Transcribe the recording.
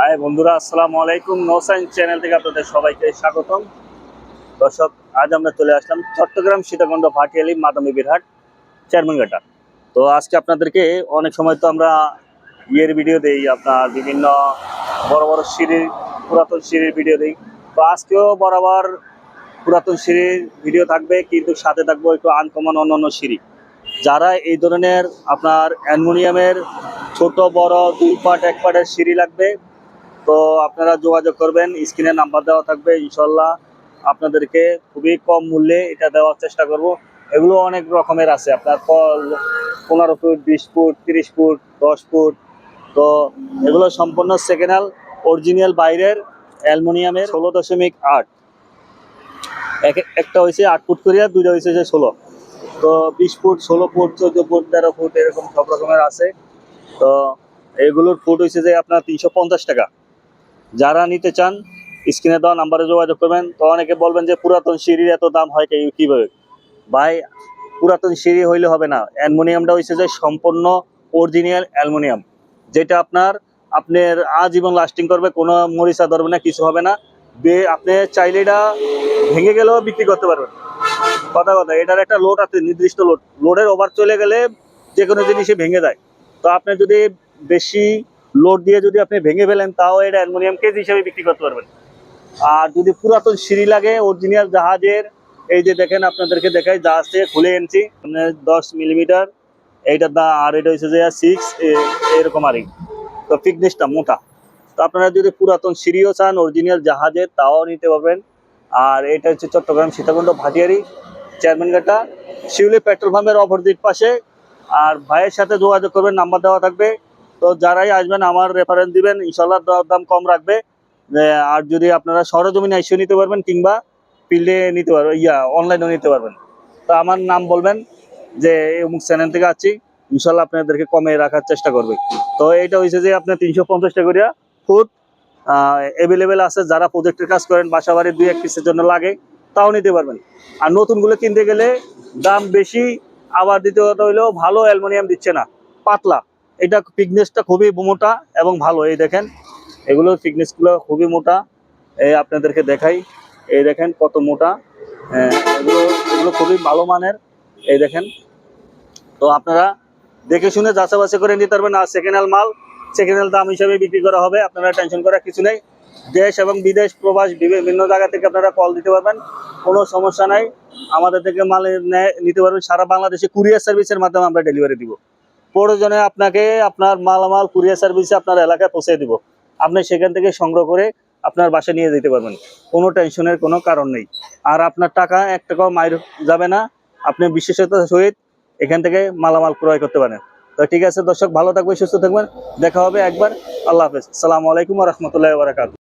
High বন্ধুরা, আসসালামু আলাইকুম। নো সায়েন্স চ্যানেল থেকে আপনাদের সবাইকে স্বাগতম। দর্শক, আজ আমরা চলে আসলাম চট্টগ্রাম সীতাকুণ্ড ভাটিয়ালি মাদামি বিরহাট, চেয়ারম্যানঘাটা। তো আজকে আপনাদেরকে অনেক সময় তো আমরা ইয়ের ভিডিও দেই, আপনার বিভিন্ন বড় বড় সিঁড়ির, পুরাতন সিঁড়ির ভিডিও দিই। তো আজকেও বরাবর পুরাতন সিঁড়ির ভিডিও থাকবে, কিন্তু সাথে থাকব একটু আনকমন অন্য অন্য সিঁড়ি। যারা এই ধরনের আপনার অ্যালুমিনিয়ামের ছোট, বড়, দুই পার্ট, এক পার্টের সিঁড়ি লাগবে তো আপনারা যোগাযোগ করবেন, স্ক্রিনে নাম্বার দেওয়া থাকবে, ইনশাল্লাহ আপনাদেরকে খুবই কম মূল্যে এটা দেওয়ার চেষ্টা করব। এগুলো অনেক রকমের আছে, আপনার প- পনেরো ফুট, বিশ ফুট, তিরিশ ফুট, দশ ফুট, তো এগুলো সম্পূর্ণ সেকেন্ড অরিজিনাল বাইরের, অ্যালুমিনিয়ামের ষোলো দশমিক আট। এক- একটা হয়েছে আট ফুট করিয়া, দুইটা হয়েছে যে ষোলো। তো বিশ ফুট, ষোলো ফুট, চোদ্দ ফুট, তেরো ফুট, এরকম সব রকমের আছে। তো এগুলোর ফুট হয়েছে যে আপনার তিনশো পঞ্চাশ টাকা। যারা নিতে চান, স্ক্রিনে দেওয়া নাম্বারে যোগাযোগ করবেন। তো অনেকে বলবেন যে পুরাতন সিঁড়ির এত দাম হয় কীভাবে? ভাই, পুরাতন সিঁড়ি হইলে হবে না। অ্যালুমিনিয়ামটা হয়েছে যে সম্পূর্ণ অরিজিনাল অ্যালুমিনিয়াম, যেটা আপনার আপনার আজীবন লাস্টিং করবে, কোনো মরিচা ধরবে না, কিছু হবে না। বে, আপনি চাইলে এটা ভেঙে গেলেও বিক্রি করতে পারবেন। কথা কথা, এটার একটা লোড আছে, নির্দিষ্ট লোড লোডের ওভার চলে গেলে যে কোনো জিনিসই ভেঙে যায়। তো আপনি যদি বেশি লোড দিয়ে যদি আপনি ভেঙে ফেলেন, তাও এটা অ্যালুমিনিয়াম কেজি হিসেবে বিক্রি করতে পারবেন। আর যদি পুরাতন সিঁড়ি লাগে অরিজিনাল জাহাজের, এই যে দেখেন আপনাদেরকে দেখাই, জাহাজ থেকে খুলে এনেছি। মানে দশ মিলিমিটার, এইটার দা, আর এটা হচ্ছে যে সিক্স এরকম আর। তো ফিটনেসটা মোটা। তো আপনারা যদি পুরাতন সিঁড়িও চান অরিজিনাল জাহাজের, তাও নিতে পারবেন। আর এটা হচ্ছে চট্টগ্রাম সীতাকুণ্ড ভাটিয়ারি চেয়ারম্যানঘাটা শিউলি পেট্রোল পাম্পের অপোজিট পাশে। আর ভাইয়ের সাথে যোগাযোগ করবেন, নাম্বার দেওয়া থাকবে। তো যারাই আসবেন, আমার রেফারেন্স দিবেন ইনশাল্লাহ দাম কম রাখবে। আর যদি আপনারা সরজমিনে এসে নিতে পারবেন কিংবা ফিল্ডে নিতে পারবেন, ইয়া অনলাইনেও নিতে পারবেন। তো আমার নাম বলবেন যে অমুক চ্যানেল থেকে আছি ইনশাল্লাহ আপনাদেরকে কমে রাখার চেষ্টা করবে। তো এইটা হয়েছে যে আপনার তিনশো পঞ্চাশ টাকা ফুট অ্যাভেলেবেল আছে। যারা প্রজেক্টের কাজ করেন, বাসা বাড়ি দুই এক পিসের জন্য লাগে, তাও নিতে পারবেন। আর নতুনগুলো কিনতে গেলে দাম বেশি, আবার দ্বিতীয় কথা হইলেও ভালো অ্যালুমিনিয়াম দিচ্ছে না, পাতলা। এটা ফিটনেসটা খুবই মোটা এবং ভালো, এই দেখেন। এগুলো ফিটনেসগুলো খুবই মোটা। এই আপনাদেরকে দেখাই। এই দেখেন কত মোটা। এগুলো এগুলো খুবই ভালো মানের। এই দেখেন। তো আপনারা দেখে শুনে যাচাই বাছাই করে নিতে পারবেন। আর সেকেন্ড হ্যান্ড মাল সেকেন্ড হ্যান্ড দাম হিসাবে বিক্রি করা হবে। আপনারা টেনশন করার কিছু নেই। দেশ এবং বিদেশ প্রবাস, বিভিন্ন জায়গা থেকে আপনারা কল দিতে পারবেন। কোনো সমস্যা নাই। আমাদের থেকে মাল নিতে পারবেন। সারা বাংলাদেশে কুরিয়ার সার্ভিসের মাধ্যমে আমরা ডেলিভারি দিব। প্রয়োজনে আপনাকে আপনার মালামাল, কুরিয়ার সার্ভিসে আপনার এলাকায় পৌঁছে দিব। আপনি সেখান থেকে সংগ্রহ করে আপনার বাসায় নিয়ে যেতে পারবেন। কোনো টেনশনের কোনো কারণ নেই। আর আপনার টাকা এক টাকাও মাইর যাবে না। আপনি বিশেষতার সহিত এখান থেকে মালামাল ক্রয় করতে পারেন। তো ঠিক আছে, দর্শক, ভালো থাকবেন, সুস্থ থাকবেন। দেখা হবে একবার। আল্লাহ হাফেজ। সালামু আলাইকুম রহমতুল্লাহ বারাকাত